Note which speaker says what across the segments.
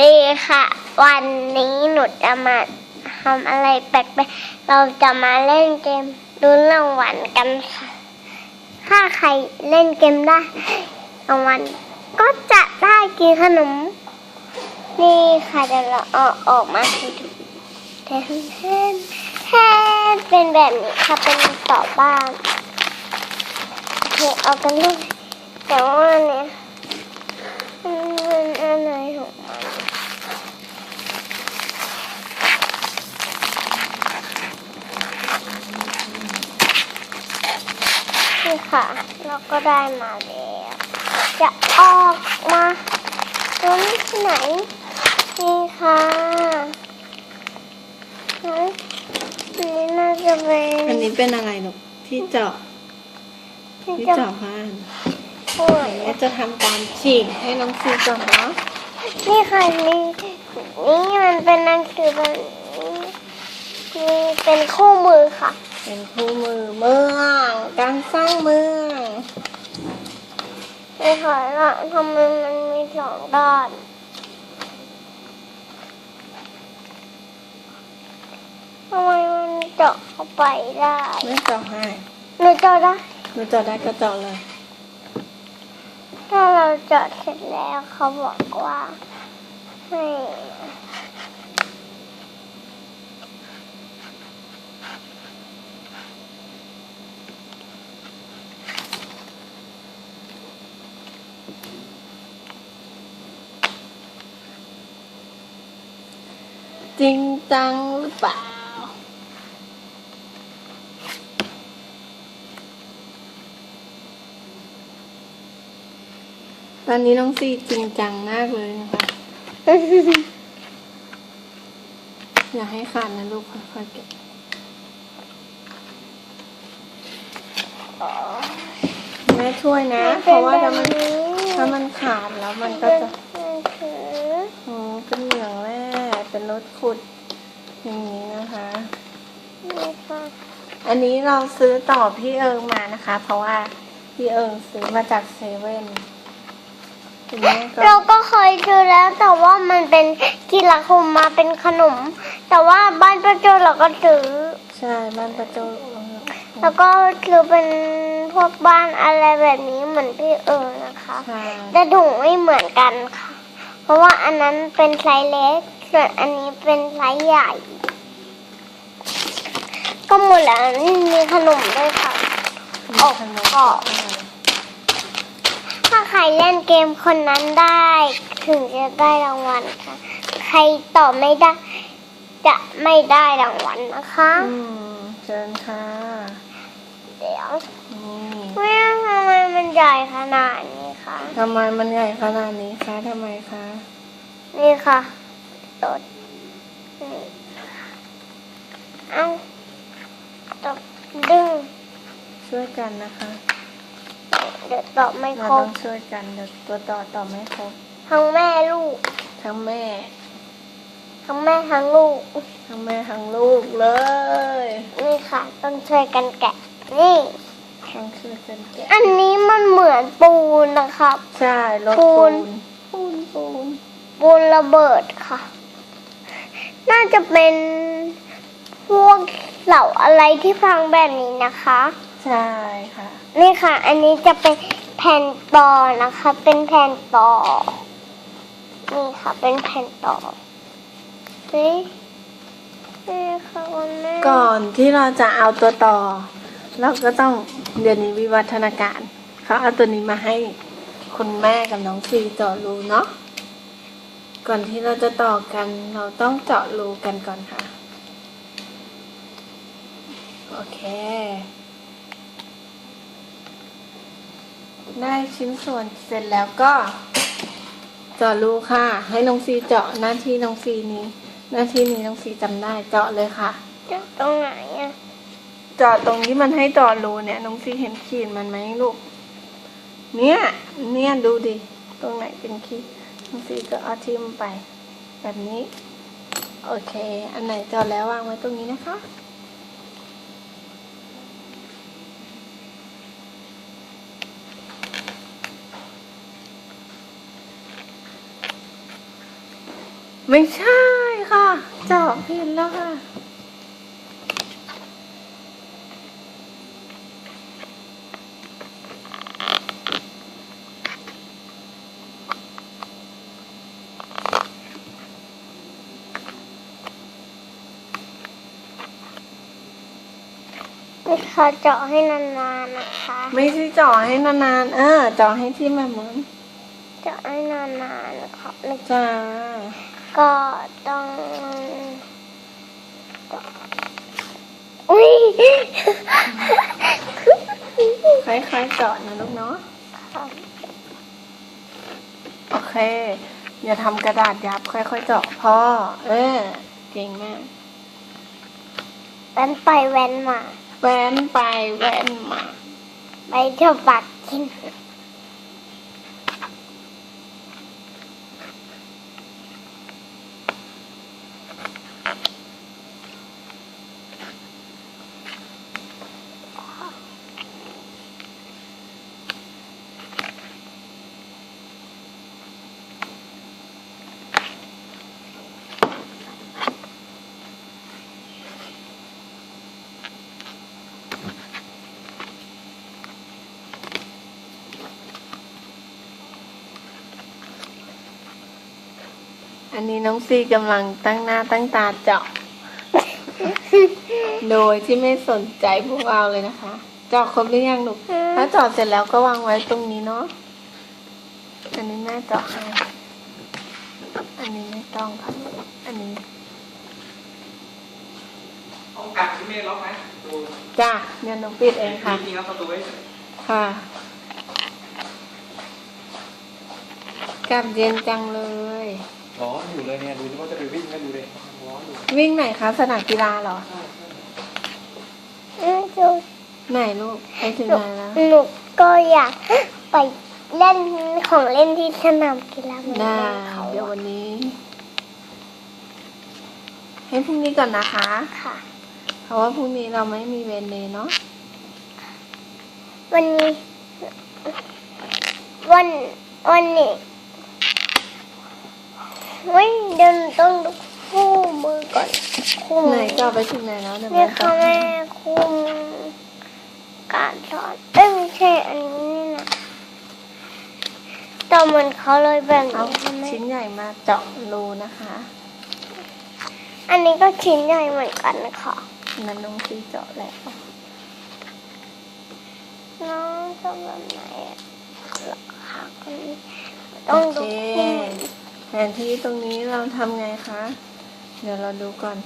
Speaker 1: ดีค่ะ วันนี้หนูจะมาทำอะไรแปลกๆ เราจะมาเล่นเกมลุ้นรางวัลกันค่ะ ถ้าใครเล่นเกมได้รางวัลก็จะได้กินขนม นี่ค่ะเดี๋ยวเราเอาออกมาให้ดูแทนแทนแทนเป็นแบบนี้ค่ะเป็นต่อบ้านโอเคเอากันเลยแต่ว่าเนี่ยมันอะไรของมันนี่ ค่ะ เราก็ได้มาแล้ว จะออกมาตรงที่ไหน นี่ค่ะเฮ้ยอันนี้น่าจะเป็น
Speaker 2: อันนี้เป็นอะไรลูกที่เจาะ
Speaker 1: ที่
Speaker 2: ที่
Speaker 1: จะ
Speaker 2: เจาะบ้าน
Speaker 1: ป่วย
Speaker 2: แม่จะทำการฉีกให้น้องซีก่อนเนาะ
Speaker 1: นี่ค่ะนี่นี่มันเป็นหนังสือแบบนี้นี่เป็นคู่มือค่ะ
Speaker 2: เป็นคู่มือเมือง การสร้างเมือง
Speaker 1: นี่ค่ะแล้วทำไมมันมีสองด้านทำไมมันเจาะเข้าไปได้
Speaker 2: แม่เจาะให้
Speaker 1: หนูเจาะได้
Speaker 2: หนูเจาะได้ก็เจาะเลย
Speaker 1: ถ้าเราเจาะเสร็จแล้วเขาบอกว่าให้
Speaker 2: จริงจังหรือเปล่า ตอนนี้น้องซีจริงจังมากเลยนะคะ อย่าให้ขาดนะลูกค่อยๆเก็บแม่ช่วยนะ เพราะว่าถ้ามันถ้ามันขาดแล้วมันก็จะ
Speaker 1: ถือ
Speaker 2: อ๋อเป็นเหลืองแร่เป็นรถขุด อย่างนี้นะคะ
Speaker 1: นี่ค่ะ
Speaker 2: อันนี้เราซื้อต่อพี่เอิงมานะคะ เพราะว่าพี่เอิงซื้อมาจากเซเว่นคุณแม่ก็
Speaker 1: เราก็เคยซื้อแล้วแต่ว่ามันเป็นกีฬาคุมมาเป็นขนม แต่ว่าบ้านประโจเราก็ซื้อ
Speaker 2: ใช่บ้านประโจ
Speaker 1: แล้วก็ซื้อเป็นพวกบ้านอะไรแบบนี้เหมือนพี่เอิญนะคะ
Speaker 2: ใช่
Speaker 1: แต่ถุงไม่เหมือนกันค่ะ เพราะว่าอันนั้นเป็นไซส์เล็กส่วนอันนี้เป็นไซส์ใหญ่ ก็หมดแล้วนี่มีขนมด้วยค่ะออก
Speaker 2: ขนม
Speaker 1: กรอบถ้าใครเล่นเกมคนนั้นได้ ถึงจะได้รางวัลค่ะ ใครตอบไม่ได้ จะไม่ได้รางวัลนะคะ
Speaker 2: อืมเชิญค่ะ
Speaker 1: เดี๋ยว
Speaker 2: นี่
Speaker 1: แม่ทำไมมันใหญ่ขนาดนี้คะ
Speaker 2: ทำไมมันใหญ่ขนาดนี้คะทำไมคะ
Speaker 1: นี่ค่ะตดนี่เอาตบดึง
Speaker 2: ช่วยกันนะคะ
Speaker 1: เดี๋ยวตอบไม่
Speaker 2: เรา
Speaker 1: คร
Speaker 2: ต้
Speaker 1: บ
Speaker 2: องช่วยกันเดี๋ยวตัวต่อต่อไม่ครบ
Speaker 1: ทั้งแม่ลูก
Speaker 2: ทั้งแม่
Speaker 1: ทั้งแม่ทั้งลูก
Speaker 2: ทั้งแม่ทั้งลูกเลย
Speaker 1: นี่ค่ะ ต้องช่วยกันแกะ นี่
Speaker 2: ต้องช่วยกันแกะ
Speaker 1: อันนี้มันเหมือนปูนนะครับ
Speaker 2: ใช่รถ
Speaker 1: ปู
Speaker 2: ปู
Speaker 1: น
Speaker 2: นปูนปูน
Speaker 1: ปูนระเบิดค่ะ น่าจะเป็นพวกเสาอะไรที่ฟังแบบนี้นะคะ
Speaker 2: ใช่ค่ะ
Speaker 1: นี่ค่ะ อันนี้จะเป็นแผ่นต่อนะคะ เป็นแผ่นต่อ นี่ค่ะ เป็นแผ่นต่อนี่นี่ค่ะคุณแม่
Speaker 2: ก่อนที่เราจะเอาตัวต่อ เราก็ต้องเดี๋ยวนี้วิวัฒนาการ เขาเอาตัวนี้มาให้คุณแม่กับน้องซีเจาะรูเนาะ ก่อนที่เราจะต่อกัน เราต้องเจาะรูกันก่อนค่ะ โอเค ได้ชิ้นส่วนเสร็จแล้วก็เจาะรูค่ะ ให้น้องซีเจาะหน้าที่น้องซีนี้ หน้าที่นี้น้องซีจำได้เจาะเลยค่ะ
Speaker 1: จะตรงไหนอะ
Speaker 2: เจาะตรงที่มันให้เจาะรูเนี่ยน้องซีเห็นขีดมันไหมลูกเนี่ยเนี่ยดูดิ ตรงไหนเป็นขีดน้องซีก็เอาทิมไป แบบนี้ โอเค อันไหนเจาะแล้ววางไว้ตรงนี้นะคะ ไม่ใช่ค่ะเจาะผิดแล้วค่ะ
Speaker 1: นี่ค่ะเจาะให้นานๆนะคะ
Speaker 2: ไม่ใช่เจาะให้นานๆเออเจาะให้ที่มันเหมือน
Speaker 1: เจาะให้นานๆนะคะแล้ว
Speaker 2: จ้า
Speaker 1: ก็ต้องเจาะอุ้ย
Speaker 2: คล้ายๆเจาะนะลูกเนาะโอเค อย่าทำกระดาษยับ ค่อยๆเจาะพ่อ เออ เก่งมาก
Speaker 1: แว้นไปแว้นมา
Speaker 2: แว้นไปแว้นมา
Speaker 1: ไปเที่ยวปักกิน
Speaker 2: อันนี้น้องซีกำลังตั้งหน้าตั้งตาเจาะ โดยที่ไม่สนใจพวกเราเลยนะคะ เจาะครบหรือยังลูก ถ้าเจาะเสร็จแล้วก็วางไว้ตรงนี้เนาะ อันนี้แม่เจาะให้ อันนี้ไม่ต้องค่ะลูกอันนี้
Speaker 3: ห้องกัดที่ไม่ล็อกนะดู
Speaker 2: จ้ะเนี่ยน้องปิดเองค่ะ
Speaker 3: จริงๆแล้วประตูไว้
Speaker 2: ค่ะกลับเย็นจังเลย
Speaker 3: ร้อนอยู่เลยเนี่ยดูดิว่าจะไปวิ่งก็ดูเลยร้อนอยู่
Speaker 2: วิ่งไหนคะสนามกีฬาเหรอ
Speaker 1: อืมจุ
Speaker 2: ไหนลูกไปถึง
Speaker 1: หนู
Speaker 2: ไหนแล้ว
Speaker 1: หนูก็อยากไปเล่นของเล่นที่สนามกีฬาเหมือน
Speaker 2: ได้
Speaker 1: เขา
Speaker 2: เดี๋ยววันนี้ ให้พรุ่งนี้ก่อนนะคะ
Speaker 1: ค่ะ
Speaker 2: เพราะว่าพรุ่งนี้เราไม่มีเวรเลยเนาะ
Speaker 1: วันนี้ วันวันนี้ วันเดินต้องดูคู่มือก่อน คู่
Speaker 2: ไหน
Speaker 1: มือ
Speaker 2: ก็ไปถึงไหนแล้วเดี๋ยว
Speaker 1: นี่
Speaker 2: แม่
Speaker 1: ค่ะ
Speaker 2: จะ
Speaker 1: แม่คู่มือการสอนเอ้ยไม่ใช่อันนี้นี่นะแต่เหมือนเขาเลยแบบ
Speaker 2: เอา
Speaker 1: นี้ค่ะแม่
Speaker 2: ชิ้นใหญ่มาเจาะรูนะคะ
Speaker 1: อันนี้ก็ชิ้นใหญ่เหมือนกันค่ะ
Speaker 2: นั้นน้องซีเจาะแล้ว
Speaker 1: น้องชอบแบบไหนอะหรอคะคนนี้ต้อง
Speaker 2: โอ
Speaker 1: ดู
Speaker 2: เค
Speaker 1: คู่มือ
Speaker 2: แผนที่ตรงนี้เราทำไงคะ เดี๋ยวเราดูก่อน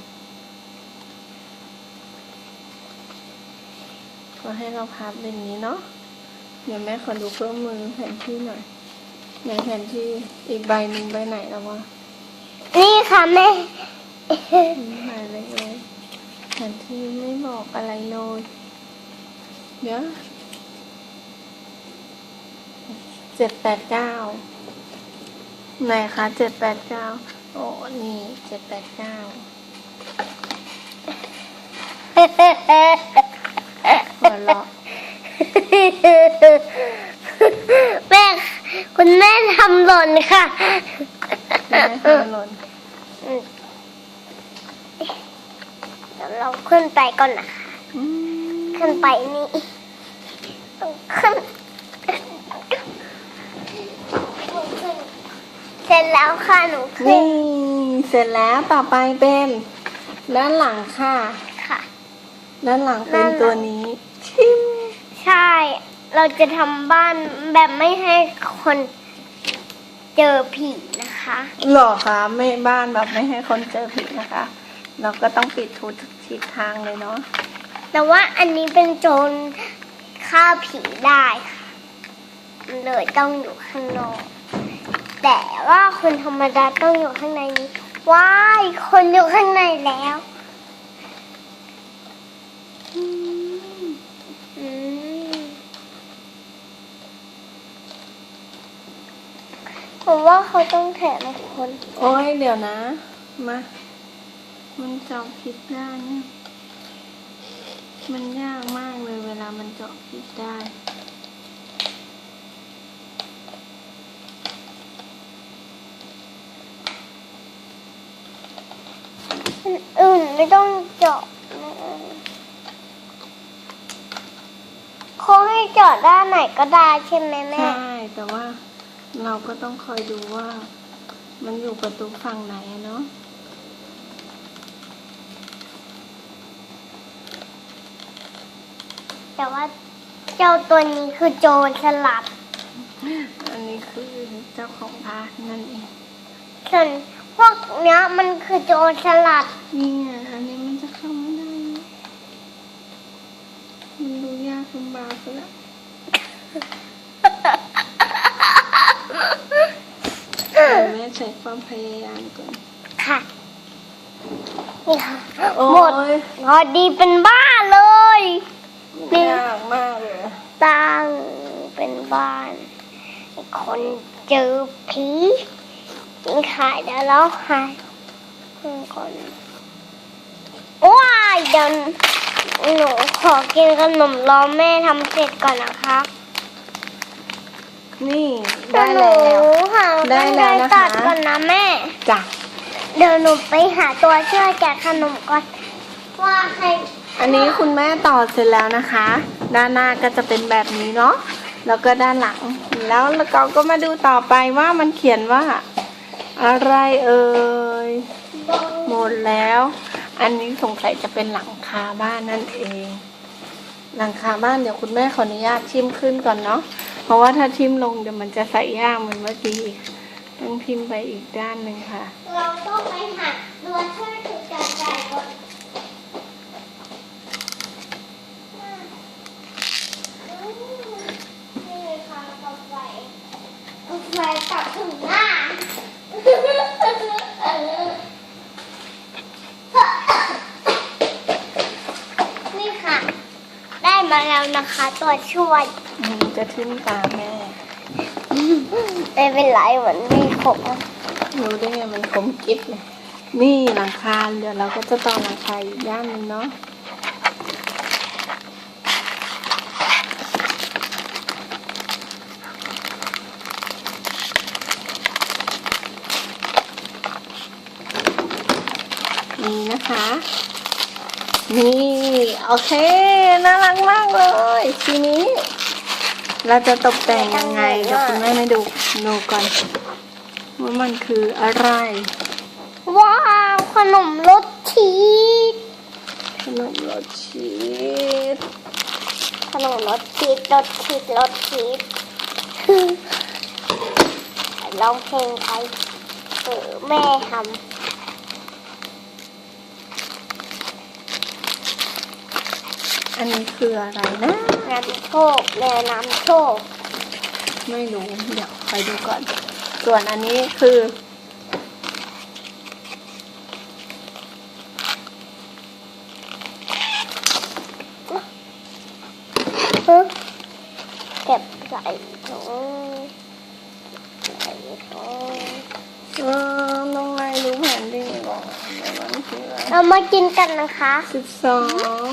Speaker 2: ก็ให้เราพับอย่างนี้เนาะ เดี๋ยวแม่ขอดูเครื่องมือแผนที่หน่อยในแผนที่อีกใบหนึ่งใบไหนแล้ววะ
Speaker 1: นี่ค่ะแม่
Speaker 2: อืมหายเลยเลยแผนที่ไม่บอกอะไรเลยเดี๋ยวเจ็ดแปดเก้า ไหนคะเจ็ดแปดเก้าโอ้นี่เจ็ดแปดเก้าหัวเราะ
Speaker 1: แม่คุณแม่ทำหล่นค่ะ
Speaker 2: แม่ทำหล่น
Speaker 1: เดี๋ยวเราขึ้นไปก่อนนะคะ
Speaker 2: อืม
Speaker 1: ขึ้นไปนี่ต้องขึ้น เสร็จแล้วค่ะหนูขึ้
Speaker 2: นี่
Speaker 1: น
Speaker 2: เสร็จแล้วต่อไปเป็น ด้านหลังค่ะ
Speaker 1: ค่ะ
Speaker 2: ด้านหลังเป็น
Speaker 1: ด้านหลัง
Speaker 2: ตัวนี้ชิม
Speaker 1: ใช่ เราจะทำบ้านแบบไม่ให้คนเจอผีนะคะ
Speaker 2: หรอคะไม่บ้านแบบไม่ให้คนเจอผิดนะคะ เราก็ต้องปิดทุกทิศทางเลยเนาะ
Speaker 1: แต่ว่าอันนี้เป็นโจรฆ่าผีได้ค่ะเลยต้องอยู่ข้างนอก แต่ว่าคนธรรมดาต้องอยู่ข้างในนี้ ว้าย คนอยู่ข้างในแล้วผมว่าเขาต้องแถมให้คน
Speaker 2: โอ้ย เดี๋ยวนะ มา มันเจาะผิดได้เนี่ยมันยากมากเลยเวลามันเจาะผิดได้
Speaker 1: อื่นไม่ต้องเจาะเขาให้เจาะด้านไหนก็ได้ใช่ไหมแม่
Speaker 2: ใช่ แต่ว่าเราก็ต้องคอยดูว่า มันอยู่ประตูฝั่งไหนอะเนาะ
Speaker 1: แต่ว่าเจ้าตัวนี้คือโจรสลัด
Speaker 2: อันนี้คือเจ้าของบ้านนั่นเอง
Speaker 1: ส่วนพ วกเนี้ยมันคือโจรสลัด
Speaker 2: เนี่ยอันนี้มันจะเข้าไม่ได้นะมันดูยากลำบากไปแล้วเดี๋ยวแม่ใช้ความพยายามก่อน
Speaker 1: ค่ะนี่ค่ะ
Speaker 2: โอ้
Speaker 1: หมด
Speaker 2: ย
Speaker 1: พอดีเป็นบ้านเลย นี่
Speaker 2: ยากมากเลย
Speaker 1: ตั้งเป็นบ้านไอ้คนเจอผี กินขายเดี๋ยวแล้วหายก่อนว้ายเดี๋ยวหนูขอกินขนมรอแม่ทำเสร็จก่อนนะคะ
Speaker 2: นี่ได้แล้ว
Speaker 1: เดี๋ยหนูหา
Speaker 2: ได้แล้วนะคะ
Speaker 1: ตัดก่อนนะแม่
Speaker 2: จ้ะ
Speaker 1: เดี๋ยวหนูไปหาตัวช่วยแกะขนมก่อนว่าใคร
Speaker 2: อันนี้คุณแม่ต่อเสร็จแล้วนะคะ ด้านหน้าก็จะเป็นแบบนี้เนาะแล้วก็ด้านหลัง แล้วเราก็มาดูต่อไปว่ามันเขียนว่า อะไรเอ่ยหมดแล้ว อันนี้สงสัยจะเป็นหลังคาบ้านนั่นเอง หลังคาบ้านเดี๋ยวคุณแม่ขออนุญาตทิมขึ้นก่อนเนาะเพราะว่าถ้าทิมลงเดี๋ยวมันจะใส่ยากเหมือนเมื่อกี้อีกต้องทิมไปอีกด้านหนึ่งค่ะ
Speaker 1: เราต้องไปหาตัวช่วยถูกจัดใจก่อนนี่อาไฟเอาไฟตัดถึงหน้า นี่ค่ะ ได้ มาแล้วนะคะตัวช่วย
Speaker 2: อืมจะทิมตาแม่
Speaker 1: ไม่เป็นไรเหมือนมีขม
Speaker 2: รู้ได้ไงมันคมกิ๊บเลยนี่หลังคาเดี๋ยวเราก็จะต่อหลังคาอีกด้านหนึ่งเนาะนี่นะคะ นี่โอเค น่ารักมากเลย ทีนี้ เราจะตกแต่งยังไงเดี๋ยวคุณแม่ให้ดูดูก่อนว่ามันคืออะไร
Speaker 1: ว้าวขนมรสชีส
Speaker 2: ขนมรสชีส
Speaker 1: ขนมรสชีสรสชีสรสชีสร้องเพลงไปเออแม่ท
Speaker 2: อันนี้คืออะไรนะำ
Speaker 1: น้ำโชคแม่น้ำโชค
Speaker 2: ไม่รู้ เดี๋ยวไปดูก่อน ส่วนอันนี้คือ
Speaker 1: ฮึเก็บใส่ถุงใส่ถุง
Speaker 2: เออน้องไงรู้แผนที่ก่อนเดี๋ยวมันคืออะไร
Speaker 1: เรามากินกันนะคะ
Speaker 2: สิบสอง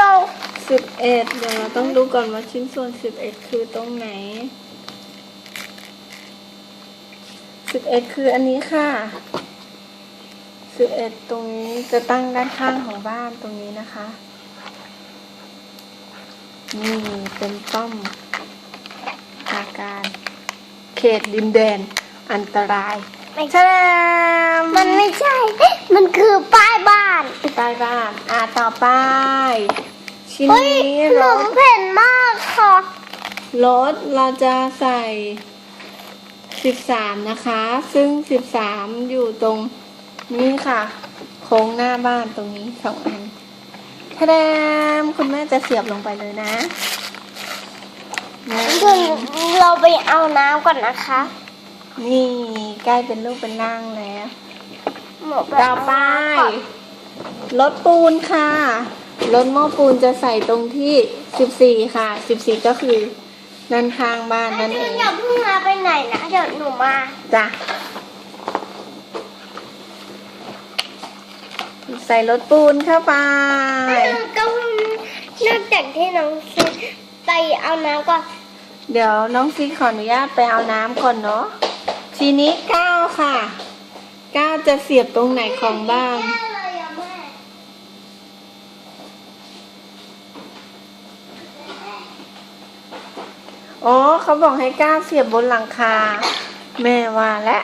Speaker 1: เออเรา
Speaker 2: สิบเอ็ดเดี๋ยวเราต้องดูก่อนว่าชิ้นส่วนสิบเอ็ดคือตรงไหนสิบเอ็ดคืออันนี้ค่ะสิบเอ็ดตรงนี้จะตั้งด้านข้างของบ้านตรงนี้นะคะ นี่เป็นป้อมอาการ เขตดินแดนอันตราย
Speaker 1: ไม่
Speaker 2: แชม
Speaker 1: มันไม่ใช่ มันคือป้ายบ้าน
Speaker 2: ใต้บ้าน อ่าต่อไป ชิ้น
Speaker 1: เฮ้ย
Speaker 2: นี้
Speaker 1: ขน
Speaker 2: ร
Speaker 1: ม
Speaker 2: ถ
Speaker 1: เผ็ดมากค่ะ
Speaker 2: รถเราจะใส่สิบสามนะคะ ซึ่งสิบสามอยู่ตรงนี้ค่ะ โค้งหน้าบ้านตรงนี้สองอันทะแดมคุณแม่จะเสียบลงไปเลยนะนะ
Speaker 1: คือเราไปเอาน้ำก่อนนะคะ
Speaker 2: นี่ใกล้เป็นรูปเป็นร่างแล้ว
Speaker 1: หนู
Speaker 2: ต่อไป
Speaker 1: เอาน้ำก่อน
Speaker 2: รถปูนค่ะ รถหม้อปูนจะใส่ตรงที่สิบสี่ค่ะสิบสี่ก็คือด้านข้างบ้านนั่นเอง
Speaker 1: อย่าเพิ่งมาไปไหนนะเดี๋ยวหนูมา
Speaker 2: จ้ะใส่รถปูนเข้าไป
Speaker 1: ก็นอกจากที่น้องซีไปเอาน้ำก่อน
Speaker 2: เดี๋ยวน้องซีขออนุญาตไปเอาน้ำก่อนเนาะทีนี้ก้าวค่ะก้าวจะเสียบตรงไหนของบ้าน
Speaker 1: แย่เลยอะแม่
Speaker 2: อ๋อเขาบอกให้ก้าวเสียบบนหลังคา แม่ว่าและ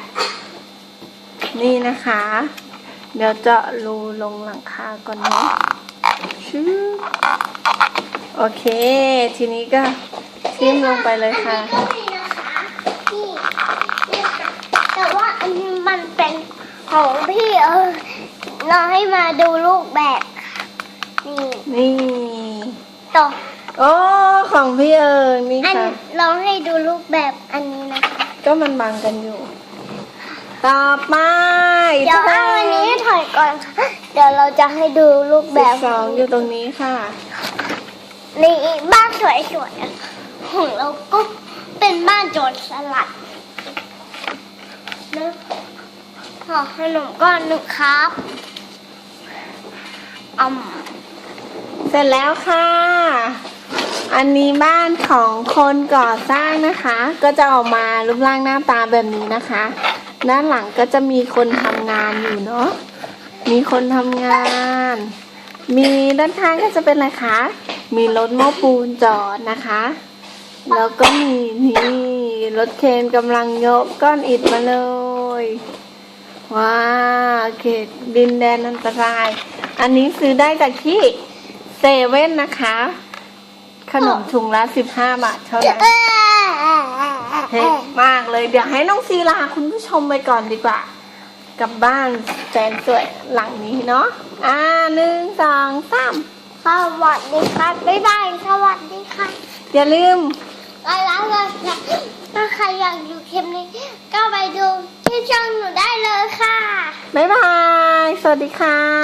Speaker 2: นี่นะคะ เดี๋ยวเจาะรูลงหลังคาก่อนเนาะชื่อโอเค ทีนี้ก็ทิ่มลงไปเลยค่ะ
Speaker 1: นี่นะคะนี่นี่ค่ะแต่ว่าอันนี้มันเป็นของพี่เออเราให้มาดูลูกแบบค่ะนี่
Speaker 2: นี่
Speaker 1: ต่อ
Speaker 2: โอ้ของพี่เอิงนี่
Speaker 1: อัน
Speaker 2: ค่ะ
Speaker 1: เราให้ดูลูกแบบอันนี้นะคะ
Speaker 2: ก็มันบังกันอยู่ ต่อไป
Speaker 1: เดี๋ยวเอาอันนี้ถอยก่อนค่ะ เดี๋ยวเราจะให้ดูลูกแบ
Speaker 2: แบบบสองอยู่ตรงนี้ค่ะ
Speaker 1: นี่บ้านสวยๆอะของเราก็เป็นบ้านโจรสลัดนะขอขนมก้อนหนึ่งครับอืม
Speaker 2: เสร็จแล้วค่ะ อันนี้บ้านของคนก่อสร้างนะคะ ก็จะออกมารูปร่างหน้าตาแบบนี้นะคะ ด้านหลังก็จะมีคนทำงานอยู่เนาะมีคนทำงาน มีด้านข้างก็จะเป็นอะไรคะมีรถโม้ปูนจอดนะคะ แล้วก็มีนี่รถเคนกำลังยกก้อนอิฐมาเลยว้าเขตดินแดนอันตราย อันนี้ซื้อได้จากที่เซเว่นนะคะ ขนมถุงละสิบห้าบาทเท่านั้นเฮ้มากเลย เดี๋ยวให้น้องซีลาคุณผู้ชมไปก่อนดีกว่า กับบ้านแสนสวยหลังนี้เนาะอ่าหนึ่งสองสาม
Speaker 1: สวัสดีครับบ๊ายบายสวัสดีค่ะ
Speaker 2: อย่าลืม
Speaker 1: แล้วแล้วถ้าใครอยากดูคลิปนี้ ก็ไปดูที่ช่องหนูได้เลยค่ะ
Speaker 2: บ๊ายบาย สวัสดีค่ะ